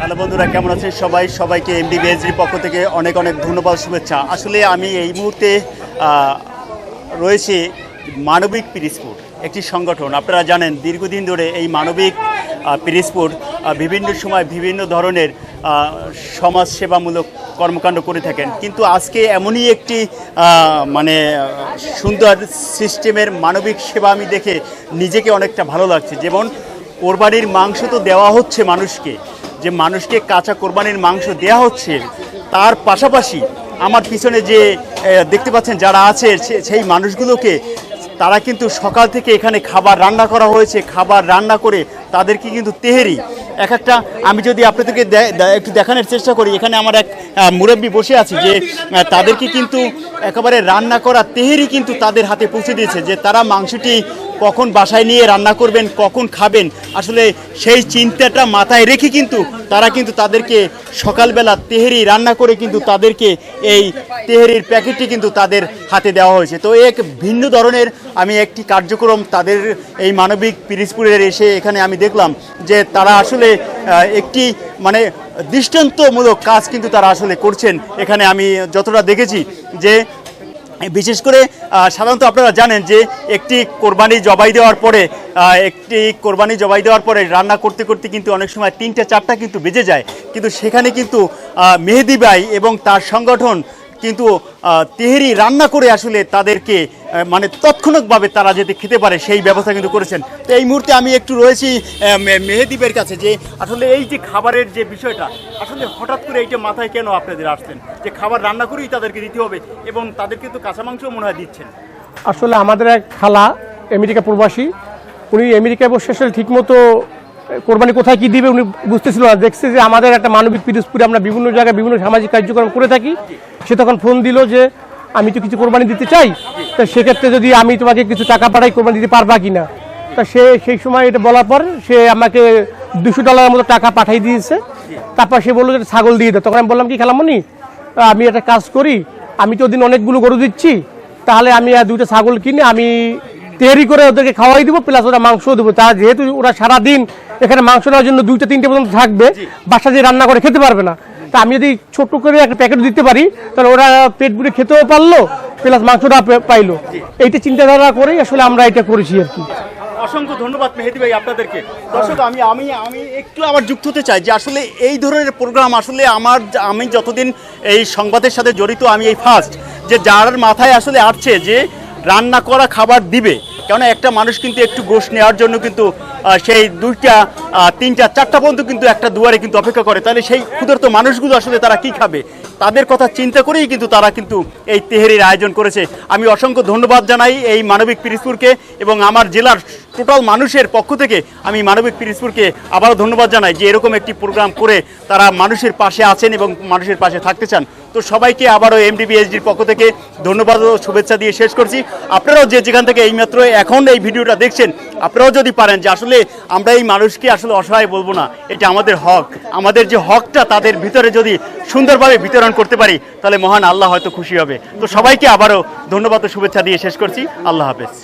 Hello বন্ধুরা, কেমন আছেন সবাই? সবাইকে এমডি বিএসডির পক্ষ থেকে অনেক অনেক ধন্যবাদ, শুভেচ্ছা। আসলে আমি এই মুহূর্তে রয়েছে মানবিক পিরিসপুর একটি সংগঠন। আপনারা জানেন, দীর্ঘদিন ধরে এই মানবিক পিরিসপুর বিভিন্ন সময় বিভিন্ন ধরনের সমাজ সেবামূলক কর্মকাণ্ড করে থাকেন। কিন্তু আজকে এমনই একটি মানে সুন্দর সিস্টেমের মানবিক সেবা আমি দেখে নিজেকে অনেকটা ভালো লাগছে। যেমন, কোরবানির মাংস তো দেওয়া হচ্ছে মানুষকে যে মানুষকে কাঁচা কোরবানির মাংস দেওয়া হচ্ছে, তার পাশাপাশি আমার পিছনে যে দেখতে পাচ্ছেন যারা আছে সেই মানুষগুলোকে, তারা কিন্তু সকাল থেকে এখানে খাবার রান্না করা হয়েছে, খাবার রান্না করে তাদেরকে কিন্তু তেহেরি। এক একটা, আমি যদি আপনাদেরকে একটু দেখানোর চেষ্টা করি, এখানে আমার এক মুরব্বী বসে আছে যে তাদেরকে কিন্তু একেবারে রান্না করা তেহেরি কিন্তু তাদের হাতে পৌঁছে দিয়েছে, যে তারা মাংসটি কখন বাসায় নিয়ে রান্না করবেন, কখন খাবেন, আসলে সেই চিন্তাটা মাথায় রেখে কিন্তু তারা কিন্তু তাদেরকে সকালবেলা তেহেরি রান্না করে কিন্তু তাদেরকে এই তেহেরির প্যাকেটটি কিন্তু তাদের হাতে দেওয়া হয়েছে। তো এক ভিন্ন ধরনের আমি একটি কার্যক্রম তাদের এই মানবিক পিরিজপুরের এসে এখানে আমি দেখলাম যে তারা আসলে একটি মানে দৃষ্টান্তমূলক কাজ কিন্তু তারা আসলে করছেন। এখানে আমি যতটা দেখেছি যে বিশেষ করে সাধারণত আপনারা জানেন যে একটি কোরবানি জবাই দেওয়ার পরে একটি কোরবানি জবাই দেওয়ার পরে রান্না করতে করতে কিন্তু অনেক সময় তিনটা, চারটা কিন্তু বেজে যায়। কিন্তু সেখানে কিন্তু মেহেদি ভাই এবং তার সংগঠন কিন্তু তেহেরি রান্না করে আসলে তাদেরকে মানে তৎক্ষণাৎভাবে তারা যাতে খেতে পারে সেই ব্যবস্থা কিন্তু করেছেন। তো এই মুহূর্তে আমি একটু রয়েছি আহ, মে- মেহেদিবের কাছে যে আসলে এই যে খাবারের যে বিষয়টা আসলে হঠাৎ করে এইটা মাথায় কেন আপনাদের আসছেন? যে খাবার রান্না করেই তাদেরকে দিতে হবে এবং তাদেরকে তো কাঁচা মাংসও মনে হয় দিচ্ছেন। আসলে আমাদের এক খালা আমেরিকা প্রবাসী উনি আমেরিকায় বসে আসলে ঠিকমতো কোরবানি কোথায় কি দিবে উনি বুঝতেছিল না। দেখছে যে আমাদের একটা মানবিক পিরোজপুরে আমরা বিভিন্ন জায়গায় বিভিন্ন সামাজিক কার্যক্রম করে থাকি। সে তখন ফোন দিল যে, আমি তো কিছু কোরবানি দিতে চাই। তা সেক্ষেত্রে যদি আমি তোমাকে কিছু টাকা পাঠাই, কোরবানি দিতে পারবা কি না তা সে সেই সময় এটা বলার পর সে আমাকে দুশো ডলারের মতো টাকা পাঠিয়ে দিয়েছে। তারপর সে বলল যে, ছাগল দিয়ে দাও। তখন আমি বললাম, কি খেলামনি আমি একটা কাজ করি। আমি তো ওদিন অনেকগুলো গরু দিচ্ছি। তাহলে আমি দুইটা ছাগল কিনে আমি তৈরি করে ওদেরকে খাওয়াই দিব প্লাস ওরা মাংস দেবো। তা যেহেতু ওরা সারাদিন এখানে মাংস নেওয়ার জন্য দুইটা তিনটে পর্যন্ত থাকবে বাসা দিয়ে রান্না করে খেতে পারবে না। তা আমি যদি ছোট করে একটা প্যাকেট দিতে পারি তাহলে ওরা পেট পুড়ে খেতেও পারল প্লাস মাংসটা পাইলো। এইটা চিন্তাধারা করেই আসলে আমরা এটা করেছি আর কি। অসংখ্য ধন্যবাদ মেহেদি ভাই আপনাদেরকে। দর্শক আমি আমি আমি একটু আবার যুক্ত হতে চাই যে আসলে এই ধরনের প্রোগ্রাম আসলে আমার আমি যতদিন এই সংবাদের সাথে জড়িত আমি এই ফার্স্ট যে যার মাথায় আসলে আসছে যে রান্না করা খাবার দিবে। কেন একটা মানুষ কিন্তু একটু গোশ নেওয়ার জন্য কিন্তু সেই দুইটা তিনটা, চারটা পর্যন্ত কিন্তু একটা দুয়ারে কিন্তু অপেক্ষা করে। তাহলে সেই ক্ষুধার্ত মানুষগুলো আসলে তারা কি খাবে? তাদের কথা চিন্তা করেই কিন্তু তারা কিন্তু এই তেহেরির আয়োজন করেছে। আমি অসংখ্য ধন্যবাদ জানাই এই মানবিক পিরিজপুরকে এবং আমার জেলার টোটাল মানুষের পক্ষ থেকে আমি মানবিক পিরিজপুরকে আবারও ধন্যবাদ জানাই যে এরকম একটি প্রোগ্রাম করে তারা মানুষের পাশে আছেন এবং মানুষের পাশে থাকতে চান। তো সবাইকে আবারও এমডিবিএসডির পক্ষ থেকে ধন্যবাদ ও শুভেচ্ছা দিয়ে শেষ করছি। আপনারাও যে যেখান থেকে এইমাত্র এখন এই ভিডিওটা দেখছেন, আপনারাও যদি পারেন যে আসলে আমরা এই মানুষকে আসলে অসহায় বলব না, এটা আমাদের হক। আমাদের যে হকটা তাদের ভিতরে যদি সুন্দরভাবে বিতরণ করতে পারি, তাহলে মহান আল্লাহ হয়তো খুশি হবে। তো সবাইকে আবারও ধন্যবাদ ও শুভেচ্ছা দিয়ে শেষ করছি। আল্লাহ হাফেজ।